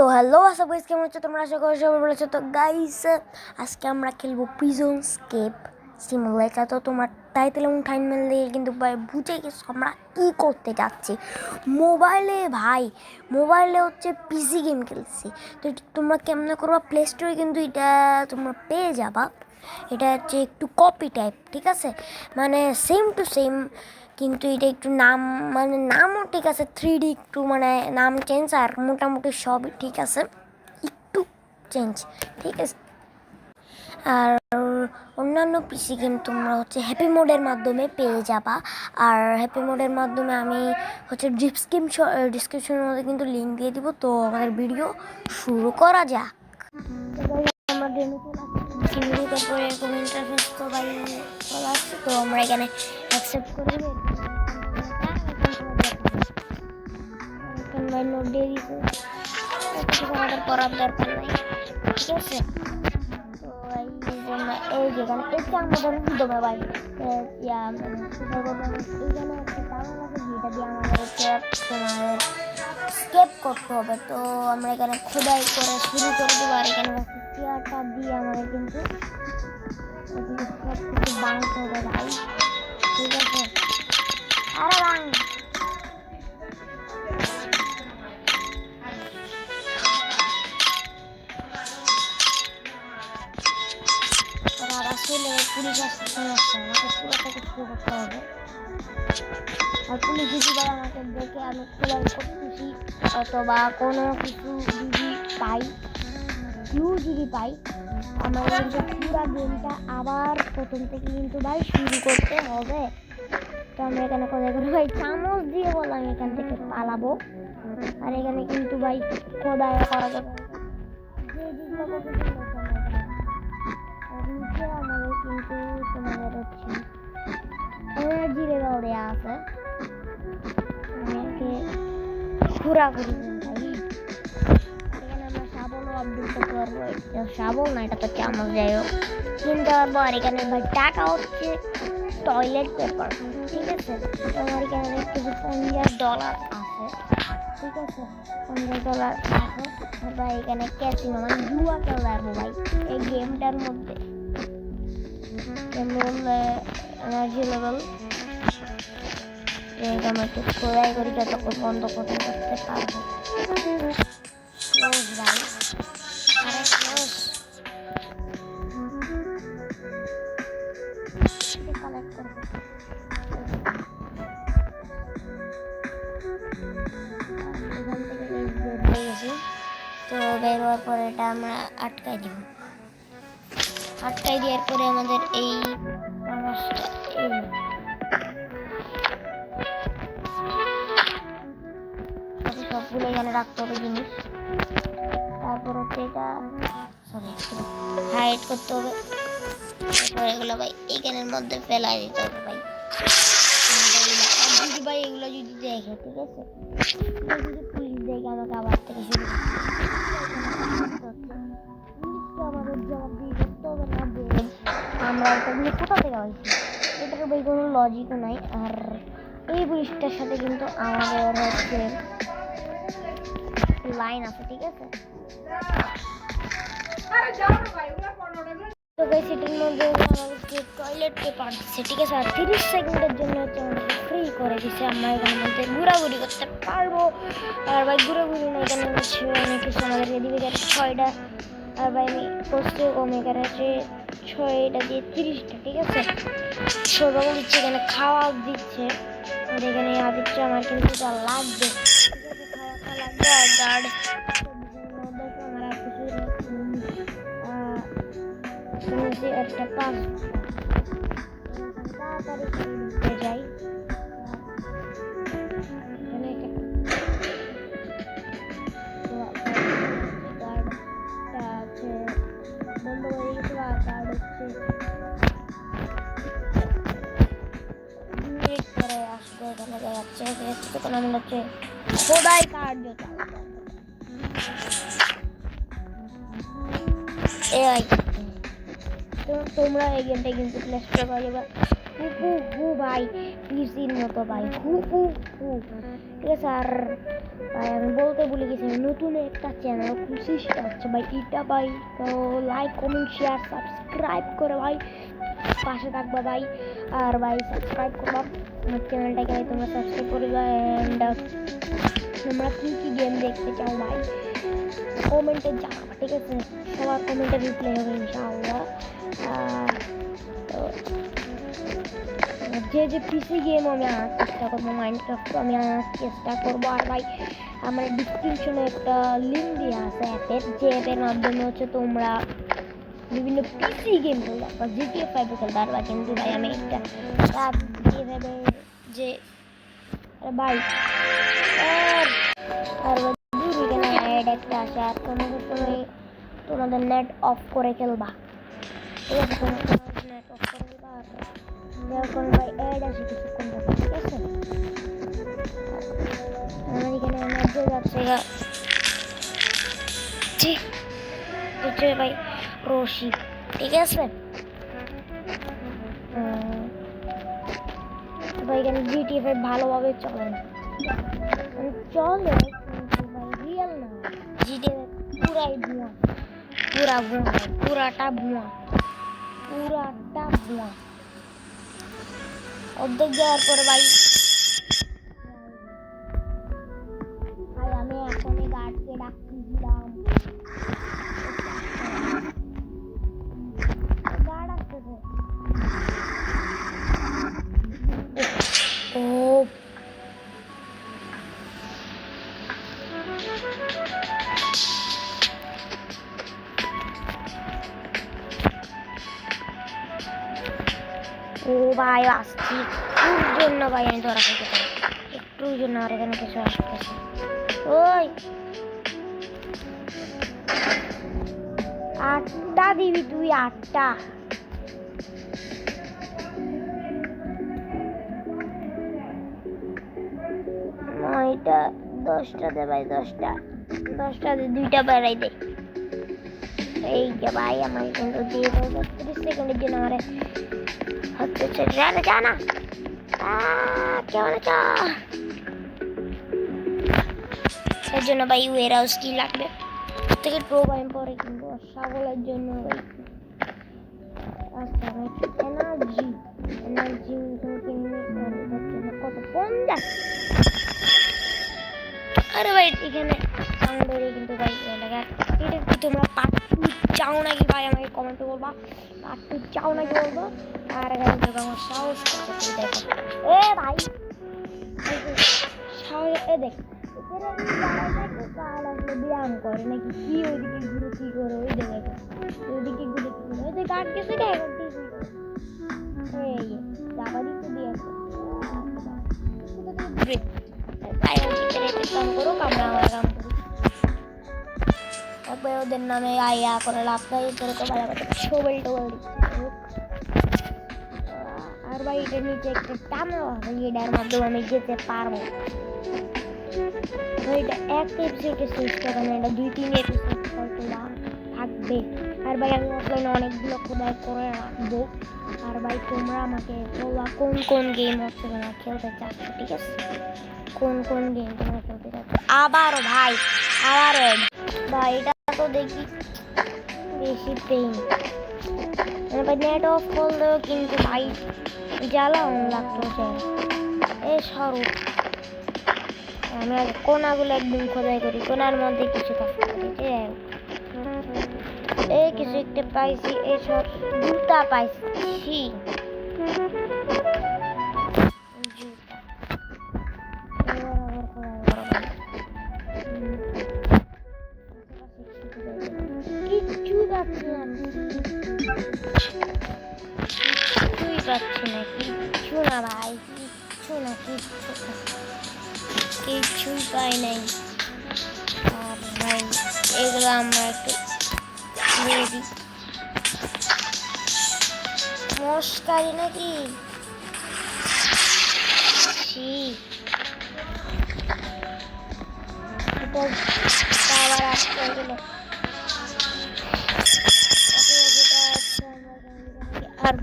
তো হ্যালো, আশা গাইস কেমন আছো তোমরা? আশা করি সবাই ভালো আছো। তো গাইস আজকে আমরা খেলব প্রিজন স্কেপ সিমুলেটার তো তোমরা টাইটেল এবং টাইম দিয়ে কিন্তু ভাই বুঝে গেছো আমরা কী করতে যাচ্ছি। মোবাইলে ভাই মোবাইলে হচ্ছে পিসি গেম খেলছি। তো তোমরা কেমনে করবা? প্লে স্টোরে কিন্তু এটা তোমরা পেয়ে যাবা। এটা হচ্ছে একটু কপি টাইপ ঠিক আছে? মানে সেম টু সেম কিন্তু এটা একটু নাম মানে নামও ঠিক আছে থ্রি ডি একটু মানে নাম চেঞ্জ আর মোটামুটি সবই ঠিক আছে, একটু চেঞ্জ ঠিক আছে। আর অন্যান্য পিসি গেম তোমরা হচ্ছে হ্যাপি মোডের মাধ্যমে পেয়ে যাবা। আর হ্যাপি মোডের মাধ্যমে আমি হচ্ছে ডিসক্রিপ ডিসক্রিপশনের মধ্যে কিন্তু লিঙ্ক দিয়ে দিব, তো আমাদের ভিডিও শুরু করা যাক। তারপরে তো তো আমরা এখানে অ্যাকসেপ্ট করে ভাই নোট দিয়ে দিছে আমাদের করার দরকার নাই। ঠিক আছে? এই যেখানে এটা আমাদের উদ্যমে ভাই এইখানে একটা টাওয়ার আছে, যেটা দিয়ে আমাদের তোমার স্কেপ করতে হবে। তো আমরা এখানে খোদাই করে শুরু করে দেবো, আর এখানে চেয়ারটা দিয়ে আমাদের কিন্তু বাঁধতে হবে ভাই আর যদি ভাই আমাকে দেখে আমি খোলাই করতেছি, অথবা কোনো কিছু যদি পাই ক্লু যদি পাই কিন্তু পুরো গেমটা আবার প্রথম থেকে কিন্তু ভাই শুরু করতে হবে। তো আমরা এখানে কোথায় করে ভাই চামচ দিয়ে বললাম এখান থেকে পালাবো। আর এখানে কিন্তু ভাই খোদাই করা যাবে যে শাবল না, এটা তো চামচ যাই হোক। কিনতে পারব এখানে টাকা হচ্ছে টয়লেট পেপার ঠিক আছে? আমার এখানে দেখতেছি পঞ্চাশ ডলার আছে। ঠিক আছে? পঞ্চাশ ডলার আছে ভাই এখানে ক্যাসিনো মানে জুয়া পারব ভাই। এই গেমটার মধ্যে। এনার্জি লেভেল এটা আমরা একটু করি, যতক্ষণ বন্ধ করতে করতে পারব ক্লোজ ভাই আরে তো বের হওয়ার পরে এটা আমরা আটকাই দিব। আটকাই দেওয়ার পরে আমাদের এই কাগজটা সবগুলো এখানে রাখতে হবে জিনিস। তারপর হচ্ছে এটা সরি হাইড করতে হবে। তারপর এগুলো ভাই, এখানের মধ্যে ফেলাই দিতে হবে ভাই। যদি ভাই, এগুলো যদি দেখে, ঠিক আছে? যদি পুলিশ দেখে আমাকে আবার থেকে শুরু আমাদের জবাব দিয়ে করতে হবে কোথা থেকে পাইছি এটার ভাই কোনো লজিকও নাই। আর এই পুলিশটার সাথে কিন্তু আমাদের হচ্ছে লাইন আছে, ঠিক আছে? তো গাইস এটার মধ্যে আমাদেরকে টয়লেট পেপার দিচ্ছে ঠিক আছে? আর তিরিশ সেকেন্ডের জন্য হচ্ছে আমাদেরকে ফ্রি করে দিচ্ছে আমরা এখানে মধ্যে ঘোরাঘুরি করতে পারব। আর ভাই, ঘোরাঘুরি না এখানে হচ্ছে অনেক কিছু আমাদেরকে দিবে। ছয়টা, আর ভাই, আমি কম এখানে হচ্ছে ছয়টা দিয়ে তিরিশটা, ঠিক আছে? সবাই দিচ্ছে এখানে খাওয়া দিচ্ছে। আর এখানে দিচ্ছে আমার কিন্তু এটা লাগবে। আছে খাওয়া খাওয়া লাগবে আর গার্ড আমার আর কিছু শুনেছি একটা কাজ তাড়াতাড়ি খোদাই কার্য তো তোমরা এই গেমটা কিন্তু প্লে স্টোরে পাওয়া যাবে হু হু ভাই পিসির মতো ভাই হু হু হু ঠিক আছে আর ভাই আমি বলতে ভুলে গেছি নতুন একটা চ্যানেল খুশি সেটা হচ্ছে ভাই এটা ভাই তো লাইক কমেন্ট শেয়ার সাবস্ক্রাইব করে ভাই পাশে থাকবা ভাই আর ভাই সাবস্ক্রাইব করবা আমার চ্যানেলটাকে তোমরা সাবস্ক্রাইব করবা অ্যান্ড তোমরা কী কী গেম দেখতে চাও ভাই কমেন্টে জানাবা, ঠিক আছে? সবার কমেন্টে রিপ্লাই হবে, ইনশাআল্লাহ। যে যে পিসি গেম আমি আনার চেষ্টা করব মাইনক্রাফট আমি আনার চেষ্টা করব। আর ভাই আমার ডিসক্রিপশনে একটা লিঙ্ক দেওয়া আছে অ্যাপের, যে অ্যাপের মাধ্যমে হচ্ছে তোমরা বিভিন্ন পিসি গেম খেলতে পারবা জিটিএ ফাইভে খেলতে পারবা কিন্তু ভাই আমি একটা জিটিএ ফাইভে যে ভাই অ্যাড একটা আসে, আর তোমাদের তুমি তোমাদের নেট অফ করে খেলবা। ঠিক আছে তোমাদের নেট অফ করে খেলবা, আর যখন ভাই অ্যাড আসে কিছুক্ষণ ঠিক আছে? আমার এখানে নেট দিয়ে যাচ্ছে ঠিক ভাই? রশি ঠিক আছে ভাই এখানে জিটি ফাইভ ভালোভাবে চলে। মানে চলে রিয়েল না। জিটি পুরাই ভুয়া। পুরা ভুয়া পুরাটা ভুয়া। পুরাটা ভুয়া। অর্ধেক যাওয়ার পরে ভাই আমি এখনই গার্ডকে ডাকছিলাম ও ভাই আসছি একটুর জন্য ভাই আমি ধরা খাইতে পারি একটুর জন্য আর এখানে কিছু আসতেছে ওই আটটা দিবি তুই আটটা নয়টা দশটা দে ভাই দশটা দশটা দে দুইটা বেড়াই দে এই যে ভাই আমার কিন্তু দিয়ে দেবো তিরিশ সেকেন্ডের জন্য আমার জানা জানা কেমন আছো এর জন্য ভাই ওয়ের হাউস কি লাগবে থেকে প্রো বাইম পরে কিনবো ছাগলের জন্য ভাই আচ্ছা ভাই এনার্জি এনার্জি কিনবে কত পঞ্চাশ আরে ভাই এখানে সাউন্ডের কিন্তু ভাই লাগা এটা কি তোমরা পার্ট টু চাও নাকি ভাই আমাকে কমেন্টে বলবা পার্ট টু চাও নাকি বলব আর এখানে দেখো আমার সাহস এ ভাই সাহস এ দেখ ব্যায়াম করে নাকি কি ওইদিকে ঘুরে কি করে ওই দেখো ওইদিকে ঘুরে কি করে ওই যে গার্ড গেছে কে এখন ঠিক এই যাবারই তাই একটু আমরা করি তারপরে ওদের নামে আইয়া করে করে ভালো শোবেল টোবেল আর ভাই নিচে একটা এটার মাধ্যমে আমি যেতে পারব। এটা একটা এপিসোডে শেষ করে না, এটা দুই, তিন এপিসোড থাকবে। আর ভাই, আমি অফলাইনে অনেকগুলো খোদাই করে রাখব। আর ভাই, তোমরা আমাকে বলবা কোন কোন গেম হচ্ছে তোমরা খেলতে চাচ্ছ, ঠিক আছে? কোন কোন গেম তোমরা খেলতে চাচ্ছ? আবারও, ভাই আবারও। ভাই, এটা তো দেখি বেশি পেইন ভাই নেট অফ করলেও কিন্তু ভাই জ্বালা লাগতো এ সরু। আমি কোনাগুলো একদম খোদাই করি, কোনার মধ্যে কিছু পারে যাই এই কিছু একটা পাইছি এসব জুতা পাইছি। জুতা। ভাই, কিচ্ছু না কিচ্ছু না। কিছুই পাই নাই। আর ভাই, এগুলো আমরা একটু দিয়ে দিই। মস্কারি নাকি? আবার আসতে গেল আর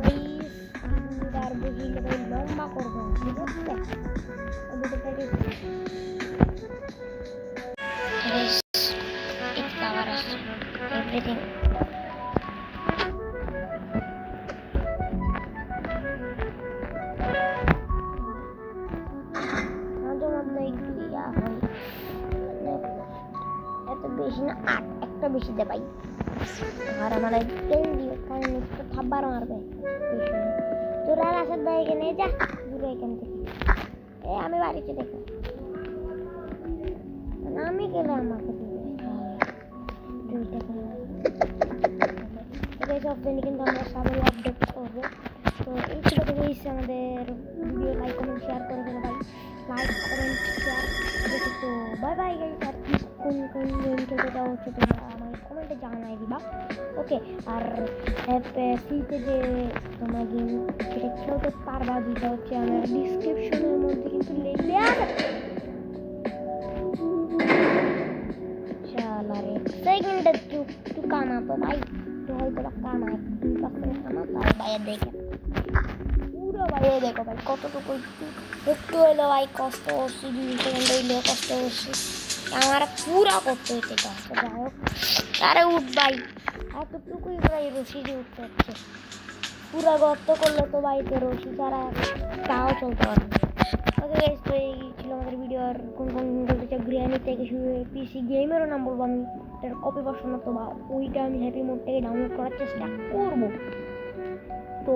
everything. বেশি না একটা বেশি দেবাই আর আমার দিয়ে কারণ একটু থাব্বার মারবে। তোর আসার দায় এখানে যা, দূরে এখান থেকে। এ, আমি বাড়িতে দেখো। আমি গেলে আমাকে দুইটা দিনই কিন্তু আমরা সবাই আপডেট করব। তো এই ছিল আমাদের ভিডিও লাইক কমেন্ট শেয়ার করে দেবো ভাই। লাইক কমেন্ট শেয়ার তো বাই বাই গাইস কোন কোন গেম খেলতে যাওয়া হচ্ছে তোমরা আমাকে কমেন্টে জানাই দিবা ওকে আর ফ্রিতে যে তোমরা গেম সেটা খেলতে পারবা দুইটা হচ্ছে আমার ডিসক্রিপশনের মধ্যে কিন্তু লেয়ার শালা রে সেকেন্ডে তু তু কানা তো ভাই তু হয়তো বা কানা দুই পাঁচ মিনিট কানা তার বাইরে দেখে বাইরে দেখো ভাই, কতটুকু একটু হইল ভাই কষ্ট করছি, দুই সেকেন্ড হইলেও কষ্ট করছি। আমার পুরা করতে হইতে কষ্ট যাই হোক। আরে উঠ ভাই, এতটুকুই ভাই রশি দিয়ে উঠতে হচ্ছে। পুরা গর্ত করলে তো বাড়িতে রশি ছাড়া তাও চলতে পারবে ওকে গাইস তো এই ছিল আমাদের ভিডিও আর কোন কোন বলতে বিরিয়ানি থেকে শুরু করে পিসি গেমেরও নাম বলব আমি এটার কপি ভার্সন তো বা ওইটা আমি হ্যাপি মোড থেকে ডাউনলোড করার চেষ্টা করব। তো